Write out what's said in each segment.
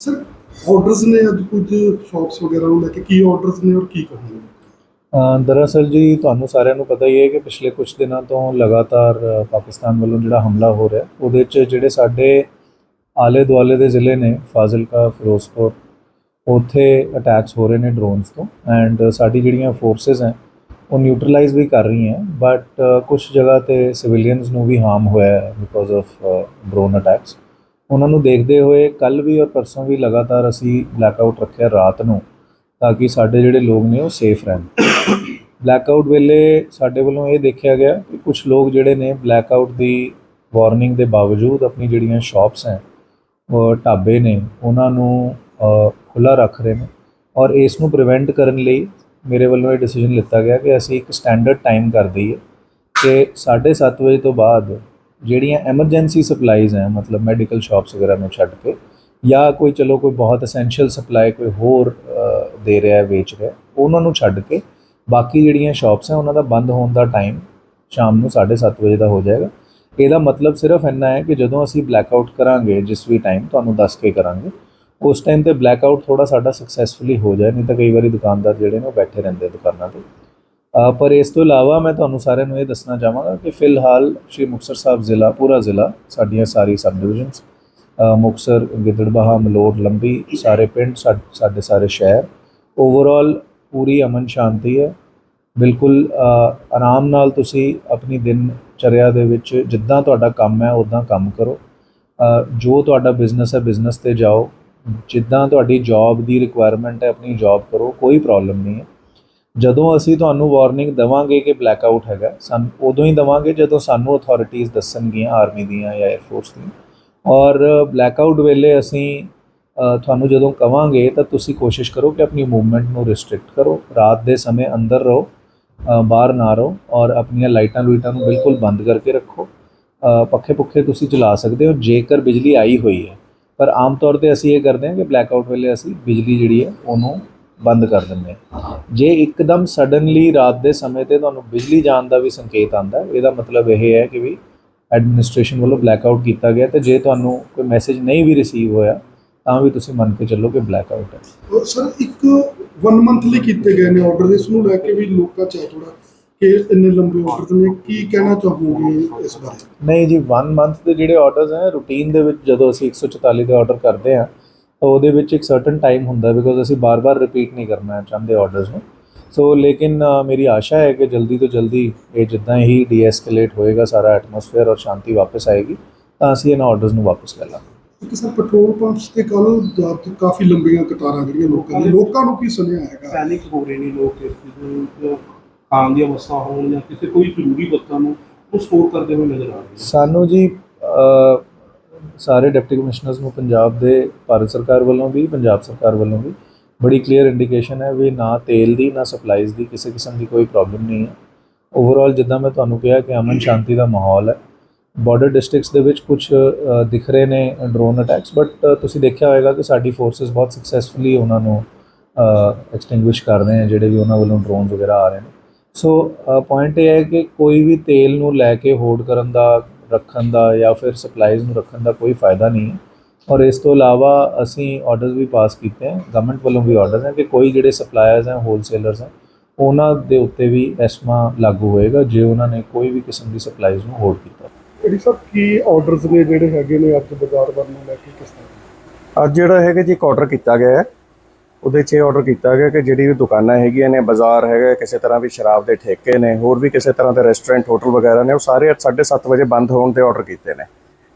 Sir orders ਨੇ ਅੱਜ ਕੁਝ ਸ਼ਾਪਸ ਵਗੈਰਾ ਨੂੰ ਲੈ ਕੇ ਕੀ ਆਰਡਰਸ ਨੇ ਔਰ ਕੀ ਕਹੋਗੇ ਦਰਅਸਲ ਜੀ, ਤੁਹਾਨੂੰ ਸਾਰਿਆਂ ਨੂੰ ਪਤਾ ਹੀ ਹੈ ਕਿ ਪਿਛਲੇ ਕੁਝ ਦਿਨਾਂ ਤੋਂ ਲਗਾਤਾਰ ਪਾਕਿਸਤਾਨ ਵੱਲੋਂ ਜਿਹੜਾ ਹਮਲਾ ਹੋ ਰਿਹਾ, ਉਹਦੇ 'ਚ ਜਿਹੜੇ ਸਾਡੇ ਆਲੇ ਦੁਆਲੇ ਦੇ ਜ਼ਿਲ੍ਹੇ ਨੇ, ਫਾਜ਼ਿਲਕਾ, ਫਿਰੋਜ਼ਪੁਰ, ਉੱਥੇ ਅਟੈਕਸ ਹੋ ਰਹੇ ਨੇ ਡਰੋਨਸ ਤੋਂ ਐਂਡ ਸਾਡੀ ਜਿਹੜੀਆਂ ਫੋਰਸਸ ਹੈ, ਉਹ ਨਿਊਟਰਲਾਈਜ਼ ਵੀ ਕਰ ਰਹੀਆਂ ਬਟ ਕੁਝ ਜਗ੍ਹਾ ਤੇ ਸਿਵਿਲੀਅਨਸ ਨੂੰ ਵੀ ਹਾਰਮ ਹੋਇਆ ਹੈ ਬਿਕੋਜ਼ ਆਫ ਡਰੋਨ ਅਟੈਕਸ ਉਹਨਾਂ ਨੂੰ ਦੇਖਦੇ ਹੋਏ ਕੱਲ ਵੀ ਔਰ ਪਰਸੋਂ ਵੀ ਲਗਾਤਾਰ ਅਸੀਂ ਬਲੈਕਆਊਟ ਰੱਖਿਆ ਰਾਤ ਨੂੰ, ਤਾਂ ਕਿ ਸਾਡੇ ਜਿਹੜੇ ਲੋਕ ਨੇ ਉਹ ਸੇਫ ਰਹਿਣ। ਬਲੈਕਆਊਟ ਵੇਲੇ ਸਾਡੇ ਵੱਲੋਂ ਇਹ ਦੇਖਿਆ ਗਿਆ ਕਿ ਕੁਝ ਲੋਕ ਜਿਹੜੇ ਨੇ ਬਲੈਕਆਊਟ ਦੀ ਵਾਰਨਿੰਗ ਦੇ ਬਾਵਜੂਦ ਆਪਣੀ ਜਿਹੜੀਆਂ ਸ਼ਾਪਸ ਹੈ, ਉਹ ਢਾਬੇ ਨੇ, ਉਹਨਾਂ ਨੂੰ ਖੁੱਲਾ ਰੱਖ ਰਹੇ ਨੇ। ਔਰ ਇਸ ਨੂੰ ਪ੍ਰੀਵੈਂਟ ਕਰਨ ਲਈ ਮੇਰੇ ਵੱਲੋਂ ਇਹ ਡਿਸੀਜਨ ਲਿੱਤਾ ਗਿਆ ਕਿ ਅਸੀਂ ਇੱਕ ਸਟੈਂਡਰਡ ਟਾਈਮ ਕਰ ਦਈਏ ਕਿ 7:30 ਵਜੇ ਤੋਂ ਬਾਅਦ ਜਿਹੜੀਆਂ ਐਮਰਜੈਂਸੀ ਸਪਲਾਈਜ਼ ਹੈ, ਮਤਲਬ ਮੈਡੀਕਲ ਸ਼ਾਪਸ ਵਗੈਰਾ ਨੂੰ ਛੱਡ ਕੇ, ਜਾਂ ਕੋਈ ਚਲੋ ਕੋਈ ਬਹੁਤ ਐਸੈਂਸ਼ੀਅਲ ਸਪਲਾਈ ਕੋਈ ਹੋਰ ਦੇ ਰਿਹਾ ਹੈ, ਵੇਚ ਰਿਹਾ ਉਹਨਾਂ ਨੂੰ ਛੱਡ ਕੇ ਬਾਕੀ ਜਿਹੜੀਆਂ ਸ਼ਾਪਸ ਹੈ, ਉਹਨਾਂ ਦਾ ਬੰਦ ਹੋਣ ਦਾ ਟਾਈਮ ਸ਼ਾਮ ਨੂੰ 7:30 ਵਜੇ ਦਾ ਹੋ ਜਾਏਗਾ। ਇਹਦਾ ਮਤਲਬ ਸਿਰਫ ਇੰਨਾ ਹੈ ਕਿ ਜਦੋਂ ਅਸੀਂ ਬਲੈਕ ਆਊਟ ਕਰਾਂਗੇ, ਜਿਸ ਵੀ ਟਾਈਮ ਤੁਹਾਨੂੰ ਦੱਸ ਕੇ ਕਰਾਂਗੇ, ਉਸ ਟਾਈਮ ਤੇ ਬਲੈਕ ਆਊਟ ਥੋੜਾ ਸਾਡਾ ਸਕਸੈਸਫੁਲੀ ਹੋ ਜਾਏ, ਨਹੀਂ ਤਾਂ ਕਈ ਵਾਰੀ ਦੁਕਾਨਦਾਰ ਜਿਹੜੇ ਨੇ ਉਹ ਬੈਠੇ ਰਹਿੰਦੇ ਦੁਕਾਨਾਂ ਤੇ। ਪਰ ਇਸ ਤੋਂ ਇਲਾਵਾ ਮੈਂ ਤੁਹਾਨੂੰ ਸਾਰਿਆਂ ਨੂੰ ਇਹ ਦੱਸਣਾ ਚਾਹਾਂਗਾ ਕਿ ਫਿਲਹਾਲ ਸ਼੍ਰੀ ਮੁਕਤਸਰ ਸਾਹਿਬ ਜ਼ਿਲ੍ਹਾ, ਪੂਰਾ ਜ਼ਿਲ੍ਹਾ, ਸਾਡੀਆਂ ਸਾਰੀ ਸਬ ਡਿਵੀਜ਼ਨਸ ਮੁਕਤਸਰ, ਗਿੱਦੜਬਾਹਾ ਮਲੋਟ ਲੰਬੀ, ਸਾਰੇ ਪਿੰਡ, ਸਾ- ਸਾਡੇ ਸਾਰੇ ਸ਼ਹਿਰ ਓਵਰਆਲ ਪੂਰੀ ਅਮਨ ਸ਼ਾਂਤੀ ਹੈ। ਬਿਲਕੁਲ ਆਰਾਮ ਨਾਲ ਤੁਸੀਂ ਆਪਣੀ ਦਿਨ ਚਰਿਆ ਦੇ ਵਿੱਚ ਜਿੱਦਾਂ ਤੁਹਾਡਾ ਕੰਮ ਹੈ ਉਦਾਂ ਕੰਮ ਕਰੋ। ਜੋ ਤੁਹਾਡਾ ਬਿਜ਼ਨਸ ਹੈ ਬਿਜ਼ਨਸ ਤੇ ਜਾਓ। ਜਿੱਦਾਂ ਤੁਹਾਡੀ ਜੌਬ ਦੀ ਰਿਕੁਆਇਰਮੈਂਟ ਹੈ, ਆਪਣੀ ਜੌਬ ਕਰੋ, ਕੋਈ ਪ੍ਰੋਬਲਮ ਨਹੀਂ ਹੈ। ਜਦੋਂ ਅਸੀਂ ਤੁਹਾਨੂੰ ਵਾਰਨਿੰਗ ਦਵਾਂਗੇ ਕਿ ਬਲੈਕ ਆਊਟ ਹੈਗਾ ਸਾਨੂੰ ਉਦੋਂ ਹੀ ਦਵਾਂਗੇ ਜਦੋਂ ਸਾਨੂੰ ਅਥਾਰਟੀਆਂ ਦੱਸਣਗੀਆਂ ਆਰਮੀ ਦੀਆਂ ਜਾਂ 에ਅਰ ਫੋਰਸ ਦੀਆਂ। ਔਰ ਬਲੈਕ ਆਊਟ ਵੇਲੇ ਅਸੀਂ ਤੁਹਾਨੂੰ ਜਦੋਂ ਕਵਾਂਗੇ ਤਾਂ ਤੁਸੀਂ ਕੋਸ਼ਿਸ਼ ਕਰੋ ਕਿ ਆਪਣੀ ਮੂਵਮੈਂਟ ਨੂੰ ਰਿਸਟ੍ਰਿਕਟ ਕਰੋ। ਰਾਤ ਦੇ ਸਮੇਂ ਅੰਦਰ ਰਹੋ ਬਾਹਰ ਨਾ ਰਹੋ ਔਰ ਆਪਣੀਆਂ ਲਾਈਟਾਂ ਲੂਈਟਾਂ ਨੂੰ ਬਿਲਕੁਲ ਬੰਦ ਕਰਕੇ ਰੱਖੋ। ਪੱਖੇ ਪੁੱਖੇ ਤੁਸੀਂ ਚਲਾ ਸਕਦੇ ਹੋ ਜੇਕਰ ਬਿਜਲੀ ਆਈ ਹੋਈ ਹੈ। ਪਰ ਆਮ ਤੌਰ ਤੇ ਅਸੀਂ ਇਹ ਕਰਦੇ ਹਾਂ ਕਿ ਬਲੈਕ ਆਊਟ ਵੇਲੇ ਅਸੀਂ ਬਿਜਲੀ ਜਿਹੜੀ ਹੈ ਉਹਨੂੰ ਬੰਦ ਕਰ ਦਿੰਦੇ ਹਾਂ ਜੇ ਇੱਕਦਮ ਸਡਨਲੀ ਰਾਤ ਦੇ ਸਮੇਂ ਤੇ ਤੁਹਾਨੂੰ ਬਿਜਲੀ ਜਾਣ ਦਾ ਵੀ ਸੰਕੇਤ ਆਂਦਾ ਇਹਦਾ ਮਤਲਬ ਇਹ ਹੈ ਕਿ ਵੀ ਐਡਮਿਨਿਸਟ੍ਰੇਸ਼ਨ ਵੱਲੋਂ ਬਲੈਕਆਊਟ ਕੀਤਾ ਗਿਆ ਤੇ ਜੇ ਤੁਹਾਨੂੰ ਕੋਈ ਮੈਸੇਜ ਨਹੀਂ ਵੀ ਰਿਸੀਵ ਹੋਇਆ ਤਾਂ ਵੀ ਤੁਸੀਂ ਮੰਨ ਕੇ ਚੱਲੋ ਕਿ ਬਲੈਕਆਊਟ ਹੈ। ਔਰ ਸਰ ਇੱਕ 1 ਮੰਥ ਲਈ ਕੀਤੇ ਗਏ ਨੇ ਆਰਡਰ ਇਸ ਨੂੰ ਲੈ ਕੇ ਵੀ ਲੋਕਾਂ ਚ ਹੈ ਥੋੜਾ ਕਿ ਇੰਨੇ ਲੰਬੇ ਆਰਡਰ ਨੇ ਕੀ ਕਹਿਣਾ ਚਾਹੋਗੇ ਇਸ ਬਾਰੇ? ਨਹੀਂ ਜੀ 1 ਮੰਥ ਦੇ ਜਿਹੜੇ ਆਰਡਰਸ ਹੈ ਰੂਟੀਨ ਦੇ ਵਿੱਚ ਜਦੋਂ ਅਸੀਂ 144 ਦੇ ਆਰਡਰ ਕਰਦੇ ਹਾਂ ਤਾਂ ਉਹਦੇ ਵਿੱਚ ਇੱਕ ਸਰਟਨ ਟਾਈਮ ਹੁੰਦਾ ਬਿਕੋਜ਼ ਅਸੀਂ ਬਾਰ-ਬਾਰ ਰਿਪੀਟ ਨਹੀਂ ਕਰਨਾ ਚਾਹੁੰਦੇ ਆਰਡਰਸ ਨੂੰ। ਸੋ ਲੇਕਿਨ ਮੇਰੀ ਆਸ਼ਾ ਹੈ ਕਿ ਜਲਦੀ ਤੋਂ ਜਲਦੀ ਇਹ ਜਿੱਦਾਂ ਹੀ ਡੀਐਸਕੇਲੇਟ ਹੋਏਗਾ ਸਾਰਾ ਐਟਮੋਸਫੇਅਰ ਔਰ ਸ਼ਾਂਤੀ ਵਾਪਸ ਆਏਗੀ ਤਾਂ ਅਸੀਂ ਇਹਨਾਂ ਆਰਡਰਸ ਨੂੰ ਵਾਪਸ ਲੈ ਲਾਂਗੇ। ਇੱਕ ਸਰ ਪੈਟਰੋਲ ਪੰਪਸ ਤੇ ਕੱਲ ਕਾਫੀ ਲੰਬੀਆਂ ਕਤਾਰਾਂ ਜਿਹੜੀਆਂ ਲੋਕਾਂ ਦੀ ਲੋਕਾਂ ਨੂੰ ਕੀ ਸੁਣਿਆ ਹੈਗਾ? ਪੈਨਿਕ ਹੋ ਰਹੇ ਨੇ ਲੋਕ ਇਸ ਚੀਜ਼ ਨੂੰ ਖਾਣ ਦੀਆਂ ਵਸਤਾਂ ਹੋਣ ਜਾਂ ਕਿਸੇ ਕੋਈ ਜ਼ਰੂਰੀ ਵਸਤਾਂ ਨੂੰ ਉਹ ਸਟੋਰ ਕਰਦੇ ਹੋਏ ਨਜ਼ਰ ਆ ਰਹੇ ਸਾਨੂੰ ਜੀ ਸਾਰੇ ਡਿਪਟੀ ਕਮਿਸ਼ਨਰਸ ਨੂੰ ਪੰਜਾਬ ਦੇ ਭਾਰਤ ਸਰਕਾਰ ਵੱਲੋਂ ਵੀ, ਪੰਜਾਬ ਸਰਕਾਰ ਵੱਲੋਂ ਵੀ ਬੜੀ ਕਲੀਅਰ ਇੰਡੀਕੇਸ਼ਨ ਹੈ ਵੀ ਨਾ ਤੇਲ ਦੀ, ਨਾ ਸਪਲਾਈਜ਼ ਦੀ ਕਿਸੇ ਕਿਸਮ ਦੀ ਕੋਈ ਪ੍ਰੋਬਲਮ ਨਹੀਂ ਹੈ। ਓਵਰਆਲ ਜਿੱਦਾਂ ਮੈਂ ਤੁਹਾਨੂੰ ਕਿਹਾ ਕਿ ਅਮਨ ਸ਼ਾਂਤੀ ਦਾ ਮਾਹੌਲ ਹੈ। ਬਾਰਡਰ ਡਿਸਟ੍ਰਿਕਟਸ ਦੇ ਵਿੱਚ ਕੁਝ ਦਿਖ ਰਹੇ ਨੇ ਡਰੋਨ ਅਟੈਕਸ ਬਟ ਤੁਸੀਂ ਦੇਖਿਆ ਹੋਵੇਗਾ ਕਿ ਸਾਡੀ ਫੋਰਸਸ ਬਹੁਤ ਸਕਸੈਸਫੁਲੀ ਉਹਨਾਂ ਨੂੰ ਐਕਸਟਿੰਗੁਇਸ਼ ਕਰ ਰਹੇ ਨੇ, ਜਿਹੜੇ ਵੀ ਉਹਨਾਂ ਵੱਲੋਂ ਡਰੋਨ ਵਗੈਰਾ ਆ ਰਹੇ ਨੇ। ਸੋ ਪੁਆਇੰਟ ਇਹ ਹੈ ਕਿ ਕੋਈ ਵੀ ਤੇਲ ਨੂੰ ਲੈ ਕੇ ਹੋਲਡ ਕਰਨ ਦਾ ਰੱਖਣ ਦਾ ਜਾਂ ਫਿਰ ਸਪਲਾਈਜ਼ ਨੂੰ ਰੱਖਣ ਦਾ ਕੋਈ ਫਾਇਦਾ ਨਹੀਂ ਹੈ। ਔਰ ਇਸ ਤੋਂ ਇਲਾਵਾ ਅਸੀਂ ਆਰਡਰਸ ਵੀ ਪਾਸ ਕੀਤੇ ਹਨ ਗਵਰਨਮੈਂਟ ਵੱਲੋਂ ਵੀ ਆਰਡਰਸ ਹੈ ਕਿ ਕੋਈ ਜਿਹੜੇ ਸਪਲਾਇਰਸ ਹੈ ਹੋਲਸੇਲਰਸ ਹੈ ਉਹਨਾਂ ਦੇ ਉੱਤੇ ਵੀ ਐਸਮਾ ਲਾਗੂ ਹੋਏਗਾ ਜੇ ਉਹਨਾਂ ਨੇ ਕੋਈ ਵੀ ਕਿਸਮ ਦੀ ਸਪਲਾਈਜ਼ ਨੂੰ ਹੋਲਡ ਕੀਤਾ। ਜਿਹੜੀ ਸਰ ਕੀ ਆਰਡਰਸ ਨੇ ਜਿਹੜੇ ਹੈਗੇ ਨੇ ਅੱਜ ਬਾਜ਼ਾਰ ਵੱਲ ਨੂੰ ਲੈ ਕੇ ਕਿਸ ਤਰ੍ਹਾਂ? ਅੱਜ ਜਿਹੜਾ ਹੈਗਾ ਜੀ ਇੱਕ ਆਰਡਰ ਕੀਤਾ ਗਿਆ ਹੈ। ਉਹਦੇ 'ਚ ਆਰਡਰ ਕੀਤਾ ਗਿਆ ਕਿ ਜਿਹੜੀ ਵੀ ਦੁਕਾਨਾਂ ਹੈਗੀਆਂ ਨੇ, ਬਾਜ਼ਾਰ ਹੈਗਾ, ਕਿਸੇ ਤਰ੍ਹਾਂ ਵੀ ਸ਼ਰਾਬ ਦੇ ਠੇਕੇ ਨੇ, ਹੋਰ ਵੀ ਕਿਸੇ ਤਰ੍ਹਾਂ ਦੇ ਰੈਸਟੋਰੈਂਟ ਹੋਟਲ ਵਗੈਰਾ ਨੇ, ਉਹ ਸਾਰੇ 7:30 ਵਜੇ ਬੰਦ ਹੋਣ ਦੇ ਆਰਡਰ ਕੀਤੇ ਨੇ।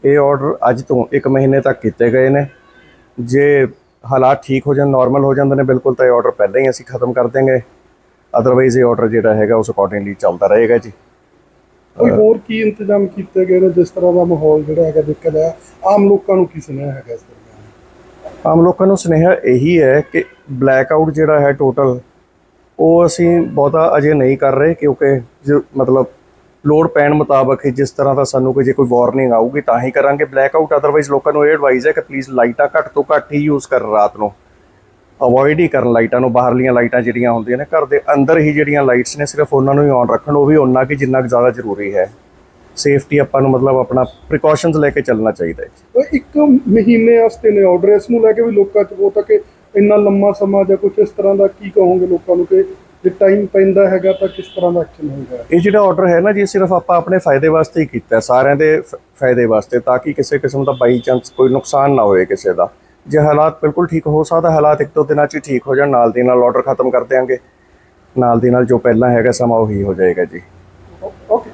ਇਹ ਆਰਡਰ ਅੱਜ ਤੋਂ 1 ਮਹੀਨੇ ਤੱਕ ਕੀਤੇ ਗਏ ਨੇ। ਜੇ ਹਾਲਾਤ ਠੀਕ ਹੋ ਜਾਣ ਨਾਰਮਲ ਹੋ ਜਾਂਦੇ ਨੇ, ਬਿਲਕੁਲ ਤਾਂ ਇਹ ਆਰਡਰ ਪਹਿਲਾਂ ਹੀ ਅਸੀਂ ਖਤਮ ਕਰ ਦੇਂਗੇ ਅਦਰਵਾਈਜ਼ ਇਹ ਆਰਡਰ ਜਿਹੜਾ ਹੈਗਾ, ਉਸ ਅਕੋਰਡਿੰਗਲੀ ਚੱਲਦਾ ਰਹੇਗਾ ਜੀ। ਕੋਈ ਹੋਰ ਕੀ ਇੰਤਜ਼ਾਮ ਕੀਤੇ ਗਏ ਨੇ, ਜਿਸ ਤਰ੍ਹਾਂ ਦਾ ਮਾਹੌਲ ਜਿਹੜਾ ਹੈਗਾ ਦਿੱਕਤ ਹੈ ਆਮ ਲੋਕਾਂ ਨੂੰ ਕੀ ਸੁਣਿਆ ਹੈਗਾ ਇਸ ਦਰਮਿਆਨ ਆਮ ਲੋਕਾਂ ਨੂੰ ਸੁਨੇਹਾ ਇਹੀ ਹੈ ਕਿ ਬਲੈਕ ਆਊਟ ਜਿਹੜਾ ਹੈ ਟੋਟਲ ਉਹ ਅਸੀਂ ਬਹੁਤਾ ਅਜੇ ਨਹੀਂ ਕਰ ਰਹੇ ਕਿਉਂਕਿ ਜੋ ਮਤਲਬ ਲੋਡ ਪੈਣ ਮੁਤਾਬਕ ਹੀ ਜਿਸ ਤਰ੍ਹਾਂ ਦਾ ਸਾਨੂੰ ਕੋਈ ਜੇ ਕੋਈ ਵਾਰਨਿੰਗ ਆਊਗੀ ਤਾਂ ਹੀ ਕਰਾਂਗੇ ਬਲੈਕ ਆਊਟ ਅਦਰਵਾਈਜ਼ ਲੋਕਾਂ ਨੂੰ ਇਹ ਐਡਵਾਈਸ ਹੈ ਕਿ ਪਲੀਜ਼ ਲਾਈਟਾਂ ਘੱਟ ਤੋਂ ਘੱਟ ਹੀ ਯੂਜ਼ ਕਰਨ ਰਾਤ ਨੂੰ। ਅਵੋਇਡ ਹੀ ਕਰਨ ਲਾਈਟਾਂ ਨੂੰ, ਬਾਹਰਲੀਆਂ ਲਾਈਟਾਂ ਜਿਹੜੀਆਂ ਹੁੰਦੀਆਂ ਨੇ, ਘਰ ਦੇ ਅੰਦਰ ਹੀ ਜਿਹੜੀਆਂ ਲਾਈਟਸ ਨੇ, ਸਿਰਫ ਉਹਨਾਂ ਨੂੰ ਹੀ ਔਨ ਰੱਖਣ, ਉਹ ਵੀ ਉਹਨਾਂ ਕਿ ਜਿੰਨਾ ਕੁ ਜ਼ਿਆਦਾ ਜ਼ਰੂਰੀ ਹੈ। ਸੇਫਟੀ ਆਪਾਂ ਨੂੰ ਮਤਲਬ ਆਪਣਾ ਪ੍ਰੀਕਾਸ਼ਨਸ ਲੈ ਕੇ ਚੱਲਣਾ ਚਾਹੀਦਾ ਹੈ ਉਹ ਇੱਕ ਮਹੀਨੇ ਵਾਸਤੇ ਨੇ ਆਰਡਰ ਇਸ ਨੂੰ ਲੈ ਕੇ ਵੀ ਲੋਕਾਂ 'ਚ ਬਹੁਤ ਆ ਕਿ ਇੰਨਾ ਲੰਮਾ ਸਮਾਂ ਜਾਂ ਕੁਝ ਇਸ ਤਰ੍ਹਾਂ ਦਾ ਕੀ ਕਹੋਗੇ ਲੋਕਾਂ ਨੂੰ ਕਿ ਜੇ ਟਾਈਮ ਪੈਂਦਾ ਹੈਗਾ ਤਾਂ ਕਿਸ ਤਰ੍ਹਾਂ ਦਾ ਐਕਸ਼ਨ ਹੋਏਗਾ ਇਹ ਜਿਹੜਾ ਆਰਡਰ ਹੈ ਨਾ ਜੀ ਸਿਰਫ ਆਪਾਂ ਆਪਣੇ ਫਾਇਦੇ ਵਾਸਤੇ ਹੀ ਕੀਤਾ ਸਾਰਿਆਂ ਦੇ ਫਾਇਦੇ ਵਾਸਤੇ ਤਾਂ ਕਿ ਕਿਸੇ ਕਿਸਮ ਦਾ ਬਾਈ ਚਾਂਸ ਕੋਈ ਨੁਕਸਾਨ ਨਾ ਹੋਏ ਕਿਸੇ ਦਾ। ਜੇ ਹਾਲਾਤ ਬਿਲਕੁਲ ਠੀਕ ਹੋ ਸਕਦਾ ਹਾਲਾਤ ਇੱਕ ਦੋ ਦਿਨਾਂ 'ਚ ਹੀ ਠੀਕ ਹੋ ਜਾਣ ਨਾਲ ਦੀ ਨਾਲ ਆਰਡਰ ਖਤਮ ਕਰ ਦਿਆਂਗੇ। ਨਾਲ ਦੀ ਨਾਲ ਜੋ ਪਹਿਲਾਂ ਹੈਗਾ ਸਮਾਂ ਉਹੀ ਹੋ ਜਾਏਗਾ ਜੀ। ਓਕੇ।